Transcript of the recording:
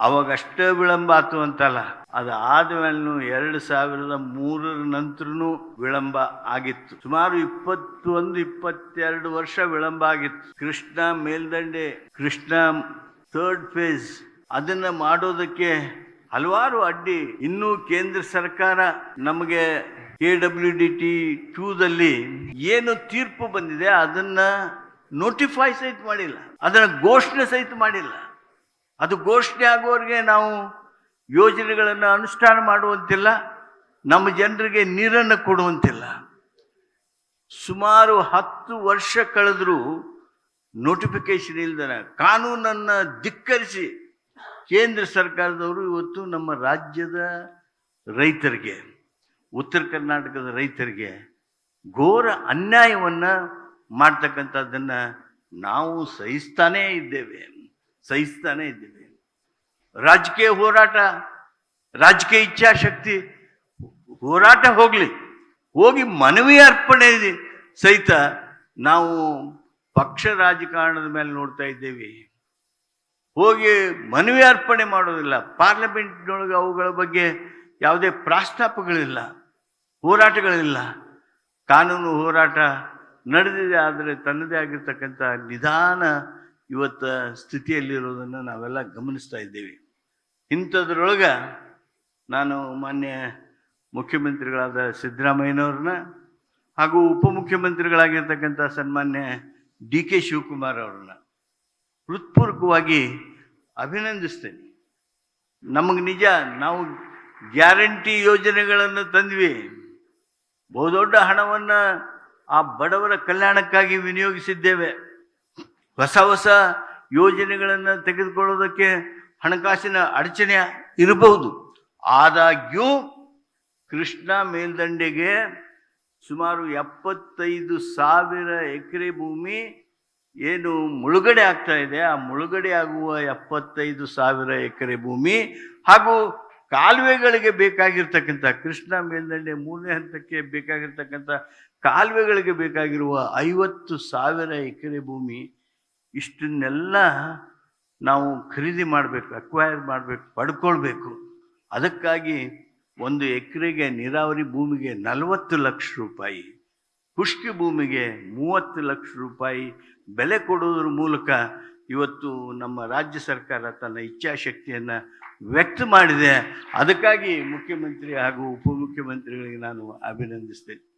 ಅವಾಗಷ್ಟೇ ವಿಳಂಬ ಆತು ಅಂತಲ್ಲ. ಅದು ಆದ್ಮೇಲೂ ಎರಡು ಸಾವಿರದ ಮೂರರ ನಂತರನೂ ವಿಳಂಬ ಆಗಿತ್ತು. ಸುಮಾರು ಇಪ್ಪತ್ತೊಂದು ಇಪ್ಪತ್ತೆರಡು ವರ್ಷ ವಿಳಂಬ ಆಗಿತ್ತು. ಕೃಷ್ಣ ಮೇಲ್ದಂಡೆ, ಕೃಷ್ಣ ಥರ್ಡ್ ಫೇಸ್ ಅದನ್ನ ಮಾಡೋದಕ್ಕೆ ಹಲವಾರು ಅಡ್ಡಿ. ಇನ್ನೂ ಕೇಂದ್ರ ಸರ್ಕಾರ ನಮಗೆ ಕೆ ಡಬ್ಲ್ಯೂ ಡಿ ಟಿ ಟೂದಲ್ಲಿ ಏನು ತೀರ್ಪು ಬಂದಿದೆ ಅದನ್ನ ನೋಟಿಫೈ ಸಹಿತ ಮಾಡಿಲ್ಲ. ಅದನ್ನ ಘೋಷಣೆ ಸಹಿತ ಮಾಡಿಲ್ಲ. ಅದು ಘೋಷಣೆ ಆಗೋರಿಗೆ ನಾವು ಯೋಜನೆಗಳನ್ನು ಅನುಷ್ಠಾನ ಮಾಡುವಂತಿಲ್ಲ, ನಮ್ಮ ಜನರಿಗೆ ನೀರನ್ನು ಕೊಡುವಂತಿಲ್ಲ. ಸುಮಾರು ಹತ್ತು ವರ್ಷ ಕಳೆದರೂ ನೋಟಿಫಿಕೇಶನ್ ಇಲ್ದನ ಕಾನೂನನ್ನು ಧಿಕ್ಕರಿಸಿ ಕೇಂದ್ರ ಸರ್ಕಾರದವರು ಇವತ್ತು ನಮ್ಮ ರಾಜ್ಯದ ರೈತರಿಗೆ, ಉತ್ತರ ಕರ್ನಾಟಕದ ರೈತರಿಗೆ ಘೋರ ಅನ್ಯಾಯವನ್ನು ಮಾಡ್ತಕ್ಕಂಥದ್ದನ್ನು ನಾವು ಸಹಿಸ್ತಾನೇ ಇದ್ದೇವೆ. ಸಹಿಸ್ತಾನೇ ಇದ್ದೇವೆ ರಾಜಕೀಯ ಹೋರಾಟ, ರಾಜಕೀಯ ಇಚ್ಛಾಶಕ್ತಿ, ಹೋರಾಟ ಹೋಗಲಿ. ಹೋಗಿ ಮನವಿ ಅರ್ಪಣೆ ಸಹಿತ ನಾವು ಪಕ್ಷ ರಾಜಕಾರಣದ ಮೇಲೆ ನೋಡ್ತಾ ಇದ್ದೇವೆ. ಹೋಗಿ ಮನವಿ ಅರ್ಪಣೆ ಮಾಡೋದಿಲ್ಲ. ಪಾರ್ಲಿಮೆಂಟ್ನೊಳಗೆ ಅವುಗಳ ಬಗ್ಗೆ ಯಾವುದೇ ಪ್ರಾಸ್ತಾಪಗಳಿಲ್ಲ, ಹೋರಾಟಗಳಿಲ್ಲ. ಕಾನೂನು ಹೋರಾಟ ನಡೆದಿದೆ, ಆದರೆ ತನ್ನದೇ ಆಗಿರ್ತಕ್ಕಂಥ ನಿಧಾನ ಇವತ್ತ ಸ್ಥಿತಿಯಲ್ಲಿರೋದನ್ನು ನಾವೆಲ್ಲ ಗಮನಿಸ್ತಾ ಇದ್ದೇವೆ. ಇಂಥದ್ರೊಳಗೆ ನಾನು ಮಾನ್ಯ ಮುಖ್ಯಮಂತ್ರಿಗಳಾದ ಸಿದ್ದರಾಮಯ್ಯನವ್ರನ್ನ ಹಾಗೂ ಉಪಮುಖ್ಯಮಂತ್ರಿಗಳಾಗಿರ್ತಕ್ಕಂಥ ಸನ್ಮಾನ್ಯ ಡಿ ಕೆ ಶಿವಕುಮಾರ್ ಅವ್ರನ್ನ ಹೃತ್ಪೂರ್ವಕವಾಗಿ ಅಭಿನಂದಿಸ್ತೇನೆ. ನಮಗೆ ನಿಜ, ನಾವು ಗ್ಯಾರಂಟಿ ಯೋಜನೆಗಳನ್ನು ತಂದ್ವಿ. ಬಹುದೊಡ್ಡ ಹಣವನ್ನು ಆ ಬಡವರ ಕಲ್ಯಾಣಕ್ಕಾಗಿ ವಿನಿಯೋಗಿಸಿದ್ದೇವೆ. ಹೊಸ ಹೊಸ ಯೋಜನೆಗಳನ್ನು ತೆಗೆದುಕೊಳ್ಳೋದಕ್ಕೆ ಹಣಕಾಸಿನ ಅಡಚಣೆ ಇರಬಹುದು. ಆದಾಗ್ಯೂ ಕೃಷ್ಣ ಮೇಲ್ದಂಡೆಗೆ ಸುಮಾರು ಎಪ್ಪತ್ತೈದು ಸಾವಿರ ಎಕರೆ ಭೂಮಿ ಏನು ಮುಳುಗಡೆ ಆಗ್ತಾ ಇದೆ. ಆ ಮುಳುಗಡೆ ಆಗುವ ಎಪ್ಪತ್ತೈದು ಸಾವಿರ ಎಕರೆ ಭೂಮಿ ಹಾಗೂ ಕಾಲುವೆಗಳಿಗೆ ಬೇಕಾಗಿರ್ತಕ್ಕಂಥ ಕೃಷ್ಣ ಮೇಲ್ದಂಡೆ ಮೂರನೇ ಹಂತಕ್ಕೆ ಬೇಕಾಗಿರ್ತಕ್ಕಂಥ ಕಾಲುವೆಗಳಿಗೆ ಬೇಕಾಗಿರುವ ಐವತ್ತು ಸಾವಿರ ಎಕರೆ ಭೂಮಿ ಇಷ್ಟನ್ನೆಲ್ಲ ನಾವು ಖರೀದಿ ಮಾಡಬೇಕು ಅಕ್ವೈರ್ ಮಾಡಬೇಕು, ಪಡ್ಕೊಳ್ಬೇಕು. ಅದಕ್ಕಾಗಿ ಒಂದು ಎಕರೆಗೆ ನೀರಾವರಿ ಭೂಮಿಗೆ ನಲವತ್ತು ಲಕ್ಷ ರೂಪಾಯಿ, ಖುಷ್ಕಿ ಭೂಮಿಗೆ ಮೂವತ್ತು ಲಕ್ಷ ರೂಪಾಯಿ ಬೆಲೆ ಕೊಡೋದ್ರ ಮೂಲಕ ಇವತ್ತು ನಮ್ಮ ರಾಜ್ಯ ಸರ್ಕಾರ ತನ್ನ ಇಚ್ಛಾಶಕ್ತಿಯನ್ನು ವ್ಯಕ್ತ ಮಾಡಿದೆ. ಅದಕ್ಕಾಗಿ ಮುಖ್ಯಮಂತ್ರಿ ಹಾಗೂ ಉಪಮುಖ್ಯಮಂತ್ರಿಗಳಿಗೆ ನಾನು ಅಭಿನಂದಿಸ್ತೇನೆ.